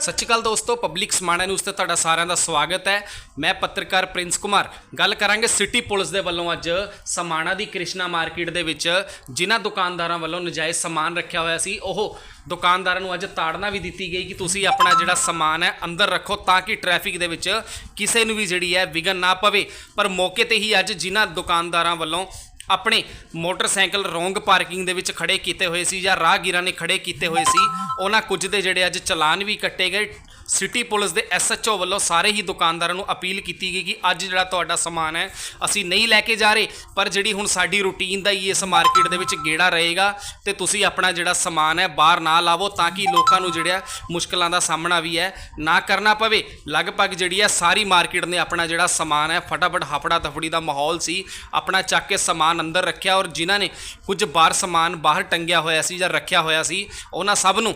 ਸਤਿ ਸ਼੍ਰੀ ਅਕਾਲ ਦੋਸਤੋ public Samana news ਤੇ ਤੁਹਾਡਾ ਸਾਰਿਆਂ ਦਾ ਸਵਾਗਤ ਹੈ। ਮੈਂ ਪੱਤਰਕਾਰ ਪ੍ਰਿੰਸ ਕੁਮਾਰ। ਗੱਲ ਕਰਾਂਗੇ ਸਿਟੀ ਪੁਲਿਸ ਦੇ ਵੱਲੋਂ ਅੱਜ ਸਮਾਣਾ ਦੀ ਕ੍ਰਿਸ਼ਨਾ ਮਾਰਕੀਟ ਦੇ ਵਿੱਚ, ਜਿਨ੍ਹਾਂ ਦੁਕਾਨਦਾਰਾਂ ਵੱਲੋਂ ਨਜਾਇਜ਼ ਸਮਾਨ ਰੱਖਿਆ ਹੋਇਆ ਸੀ। ਉਹ ਦੁਕਾਨਦਾਰਾਂ ਨੂੰ ਅੱਜ ਤਾੜਨਾ ਵੀ ਦਿੱਤੀ ਗਈ ਕਿ ਤੁਸੀਂ ਆਪਣਾ ਜਿਹੜਾ ਸਮਾਨ ਹੈ ਅੰਦਰ ਰੱਖੋ ਤਾਂ ਕਿ ਟ੍ਰੈਫਿਕ ਦੇ ਵਿੱਚ ਕਿਸੇ ਨੂੰ ਵੀ ਜਿਹੜੀ ਹੈ ਵਿਘਨ ਨਾ ਪਵੇ। ਪਰ ਮੌਕੇ ਤੇ ਹੀ ਅੱਜ ਜਿਨ੍ਹਾਂ ਦੁਕਾਨਦਾਰਾਂ ਵੱਲੋਂ ਆਪਣੇ ਮੋਟਰਸਾਈਕਲ ਰੋਂਗ ਪਾਰਕਿੰਗ ਦੇ ਵਿੱਚ ਖੜੇ ਕੀਤੇ ਹੋਏ ਸੀ ਜਾਂ ਰਾਹਗੀਰਾਂ ਨੇ ਖੜੇ ਕੀਤੇ ਹੋਏ ਸੀ, ਉਹਨਾਂ ਕੁਝ ਦੇ ਜਿਹੜੇ ਅੱਜ ਚਲਾਨ ਵੀ ਕੱਟੇ ਗਏ। ਸਿਟੀ ਪੁਲਿਸ ਦੇ ਐਸਐਚਓ ਵੱਲੋਂ ਸਾਰੇ ਹੀ ਦੁਕਾਨਦਾਰਾਂ ਨੂੰ ਅਪੀਲ ਕੀਤੀ ਗਈ ਕਿ ਅੱਜ ਜਿਹੜਾ ਤੁਹਾਡਾ ਸਮਾਨ ਹੈ, ਅਸੀਂ ਨਹੀਂ ਲੈ ਕੇ ਜਾ ਰਹੇ, ਪਰ ਜਿਹੜੀ ਹੁਣ ਸਾਡੀ ਰੂਟੀਨ ਦਾ ਹੀ ਇਸ ਮਾਰਕੀਟ ਦੇ ਵਿੱਚ ਗੇੜਾ ਰਹੇਗਾ ਤੇ ਤੁਸੀਂ ਆਪਣਾ ਜਿਹੜਾ ਸਮਾਨ ਹੈ ਬਾਹਰ ਨਾ ਲਾਵੋ ਤਾਂ ਕਿ ਲੋਕਾਂ ਨੂੰ ਜਿਹੜਾ ਮੁਸ਼ਕਲਾਂ ਦਾ ਸਾਹਮਣਾ ਵੀ ਹੈ ਨਾ ਕਰਨਾ ਪਵੇ। ਲਗਭਗ ਜਿਹੜੀ ਹੈ ਸਾਰੀ ਮਾਰਕੀਟ ਨੇ ਆਪਣਾ ਜਿਹੜਾ ਸਮਾਨ ਹੈ, ਫਟਾਫਟ ਹਫੜਾ ਤਫੜੀ ਦਾ ਮਾਹੌਲ ਸੀ, ਆਪਣਾ ਚੱਕ ਕੇ ਸਮਾਨ ਅੰਦਰ ਰੱਖਿਆ ਔਰ ਜਿਨ੍ਹਾਂ ਨੇ ਕੁਝ ਬਾਹਰ ਸਮਾਨ ਬਾਹਰ ਟੰਗਿਆ ਹੋਇਆ ਸੀ ਜਾਂ ਰੱਖਿਆ ਹੋਇਆ ਸੀ, ਉਹਨਾਂ ਸਭ ਨੂੰ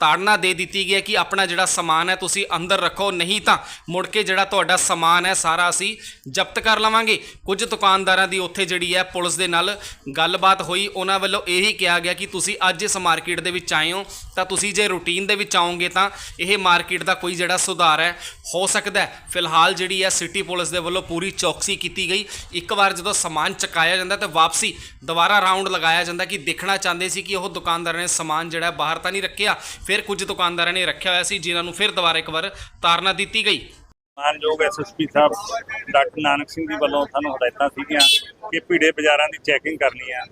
ਤਾੜਨਾ ਦੇ ਦਿੱਤੀ ਗਈ ਹੈ ਕਿ ਆਪਣਾ ਜਿਹੜਾ ਸਮਾਨ ਹੈ ਤੁਸੀਂ ਅੰਦਰ ਰੱਖੋ, ਨਹੀਂ ਤਾਂ ਮੁੜ ਕੇ ਜਿਹੜਾ ਤੁਹਾਡਾ ਸਮਾਨ ਹੈ ਸਾਰਾ ਅਸੀਂ ਜ਼ਬਤ ਕਰ ਲਵਾਂਗੇ। ਕੁਝ ਦੁਕਾਨਦਾਰਾਂ ਦੀ ਉੱਥੇ ਜਿਹੜੀ ਹੈ ਪੁਲਿਸ ਦੇ ਨਾਲ ਗੱਲਬਾਤ ਹੋਈ, ਉਹਨਾਂ ਵੱਲੋਂ ਇਹੀ ਕਿਹਾ ਗਿਆ ਕਿ ਤੁਸੀਂ ਅੱਜ ਇਸ ਮਾਰਕੀਟ ਦੇ ਵਿੱਚ ਆਏ ਹੋ, ਤਾਂ ਤੁਸੀਂ ਜੇ ਰੂਟੀਨ ਦੇ ਵਿੱਚ ਆਓਗੇ ਤਾਂ ਇਹ ਮਾਰਕੀਟ ਦਾ ਕੋਈ ਜਿਹੜਾ ਸੁਧਾਰ ਹੈ, ਹੋ ਸਕਦਾ ਹੈ। ਫਿਲਹਾਲ ਜਿਹੜੀ ਹੈ ਸਿਟੀ ਪੁਲਿਸ ਦੇ ਵੱਲੋਂ ਪੂਰੀ ਚੌਕਸੀ ਕੀਤੀ ਗਈ। ਇੱਕ ਵਾਰ ਜਦੋਂ ਸਮਾਨ ਚਕਾਇਆ ਜਾਂਦਾ ਤਾਂ ਵਾਪਸੀ ਦੁਬਾਰਾ ਰਾਉਂਡ ਲਗਾਇਆ ਜਾਂਦਾ ਕਿ ਦੇਖਣਾ ਚਾਹੁੰਦੇ ਸੀ ਕਿ ਉਹ ਦੁਕਾਨਦਾਰਾਂ ਨੇ ਸਮਾਨ ਜਿਹੜਾ ਬਾਹਰ ਤਾਂ ਨਹੀਂ ਰੱਖਿਆ ਫਿਰ ਕੁਝ ਦੁਕਾਨਦਾਰਾਂ ਨੇ ਰੱਖਿਆ ਹੋਇਆ ਸੀ, ਜਿਨ੍ਹਾਂ ਨੂੰ ਫਿਰ ਦੁਬਾਰਾ ਇੱਕ ਵਾਰ ਤਾੜਨਾ ਦਿੱਤੀ ਗਈ। ਮਾਨਯੋਗ ਐਸਐਸਪੀ ਸਾਹਿਬ, ਡਾਕਟਰ ਨਾਨਕ ਸਿੰਘ ਜੀ ਵੱਲੋਂ ਸਾਨੂੰ ਹਦਾਇਤਾਂ ਸੀਗੀਆਂ ਕਿ ਭੀੜੇ ਬਾਜ਼ਾਰਾਂ ਦੀ ਚੈਕਿੰਗ ਕਰਨੀ ਆ।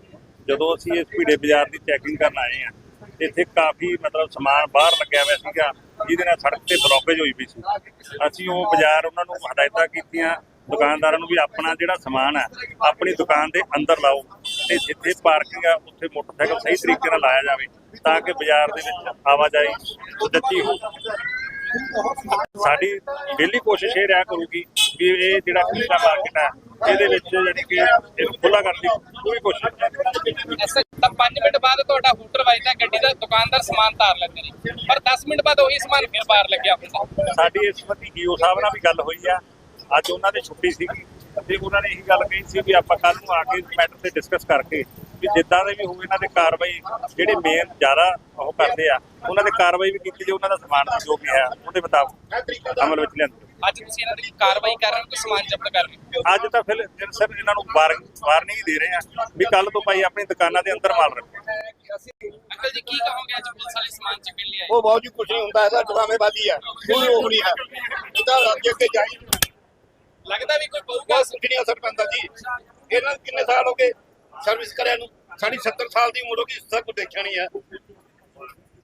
ਜਦੋਂ ਅਸੀਂ ਇਸ ਭੀੜੇ ਬਾਜ਼ਾਰ ਦੀ ਚੈਕਿੰਗ ਕਰਨ ਆਏ ਆ, ਇੱਥੇ ਕਾਫੀ ਮਤਲਬ ਸਮਾਨ ਬਾਹਰ ਲੱਗਿਆ ਹੋਇਆ ਸੀਗਾ, ਜਿਹਦੇ ਨਾਲ ਸੜਕ ਤੇ ਬਲੌਕੇਜ ਹੋਈ ਪਈ ਸੀ। ਅਸੀਂ ਉਹ ਬਾਜ਼ਾਰ ਉਹਨਾਂ ਨੂੰ ਹਦਾਇਤਾਂ ਕੀਤੀਆਂ, ਦੁਕਾਨਦਾਰਾਂ ਨੂੰ ਵੀ ਆਪਣਾ ਜਿਹੜਾ ਸਮਾਨ ਹੈ ਆਪਣੀ ਦੁਕਾਨ ਦੇ ਅੰਦਰ ਲਾਓ। ਤੇ ਜਿੱਥੇ ਪਾਰਕਿੰਗ ਆ ਉੱਥੇ ਮੋਟਰਸਾਈਕਲ ਸਹੀ ਤਰੀਕੇ ਨਾਲ ਲਾਇਆ ਜਾਵੇ ਤਾਂ ਕਿ ਬਾਜ਼ਾਰ ਦੇ ਵਿੱਚ ਆਵਾਜਾਈ ਸੁਚੱਜੀ ਹੋ ਸਾਡੀ ਡੇਲੀ ਕੋਸ਼ਿਸ਼ ਇਹ ਰਿਹਾ ਕਰੂਗੀ ਵੀ ਇਹ ਜਿਹੜਾ ਕ੍ਰਿਸ਼ਨਾ ਮਾਰਕੀਟ ਹੈ ਇਹਦੇ ਵਿੱਚ ਜਿਹੜੀ ਕਿ ਇਹਨੂੰ ਖੁੱਲਾ ਕਰਨ ਦੀ ਪੂਰੀ ਕੋਸ਼ਿਸ਼ ਤਾਂ 5 ਮਿੰਟ ਬਾਅਦ ਤੁਹਾਡਾ ਹੂਟਰ ਵੱਜਦਾ ਗੱਡੀ ਦਾ ਦੁਕਾਨਦਾਰ ਸਮਾਨ ਤਾਰ ਲੈਂਦੇ ਨੇ। ਪਰ 10 ਮਿੰਟ ਬਾਅਦ ਉਹੀ ਸਮਾਨ ਫਿਰ ਬਾਹਰ ਲੱਗਿਆ ਹੁੰਦਾ। ਸਾਡੀ ਇਸ ਸੰਬੰਧੀ ਡੀਓ ਸਾਹਿਬ ਨਾਲ ਵੀ ਗੱਲ ਹੋਈ ਆ। ਅੱਜ ਉਹਨਾਂ ਦੀ ਛੁੱਟੀ ਸੀਗੀ। ਤੇ ਉਹਨਾਂ ਨੇ ਇਹੀ ਗੱਲ ਕਹੀ ਸੀ ਵੀ ਆਪਾਂ ਕੱਲ ਨੂੰ ਆ ਕੇ ਮੈਟਰ ਤੇ ਡਿਸਕਸ ਕਰਕੇ ਵੀ ਜਿੱਦਾਂ ਦੇ ਵੀ ਹੋਵੇ ਇਹਨਾਂ ਦੇ ਕਾਰਵਾਈ ਜਿਹੜੇ ਮੇਨ ਜ਼ਿਆਦਾ ਉਹ ਕਰਦੇ ਆ ਉਹਨਾਂ ਦੇ ਕਾਰਵਾਈ ਵੀ ਕੀਤੀ ਜੇ ਉਹਨਾਂ ਦਾ ਸਮਾਨ ਜੋ ਵੀ ਹੈ ਉਹਦੇ ਮੁਤਾਬਕ ਅਮਲ ਵਿੱਚ ਲਿਆਂਦੇ। ਅੱਜ ਤੁਸੀਂ ਇਹਨਾਂ ਦੀ ਕਾਰਵਾਈ ਕਰ ਰਹੇ ਹੋ ਕਿ ਸਮਾਨ ਜ਼ਬਤ ਕਰ ਰਹੇ ਹੋ? ਅੱਜ ਤਾਂ ਫਿਰ ਸਰ ਇਹਨਾਂ ਨੂੰ ਵਾਰਨਿੰਗ ਦੇ ਰਹੇ ਆ ਵੀ ਕੱਲ ਤੋਂ ਭਾਈ ਆਪਣੀ ਦੁਕਾਨਾਂ ਦੇ ਅੰਦਰ ਮਾਲ ਰੱਖੋ। ਅੰਕਲ ਜੀ ਕੀ ਕਹੋਗੇ ਅੱਜ ਪੁਲਿਸ ਵਾਲੇ ਸਮਾਨ ਚੱਕਣ ਲਈ ਆਏ ਉਹ ਬਹੁਤ ਜੀ ਕੁਛ ਨਹੀਂ ਹੁੰਦਾ ਇਹਦਾ ਡਰਾਮੇਬਾਜ਼ੀ ਹੈ ਕੋਈ ਉਹ ਨਹੀਂ ਹੈ ਇਹਦਾ ਅੱਗੇ ਅੱਗੇ ਜਾਈ ਲੱਗਦਾ ਵੀ ਕੋਈ ਪਊਗਾ? ਬਹੁਤ ਅਸਰ ਪੈਂਦਾ ਜੀ। ਇਹਨਾਂ ਨੂੰ ਕਿੰਨੇ ਸਾਲ ਹੋ ਗਏ ਸਰਵਿਸ ਕਰਿਆ ਨੂੰ? ਸਾਡੀ 70 ਸਾਲ ਦੀ ਉਮਰ ਹੋ ਗਈ, ਸਭ ਕੁਝ ਦੇਖਿਆ ਨਹੀਂ ਹੈ।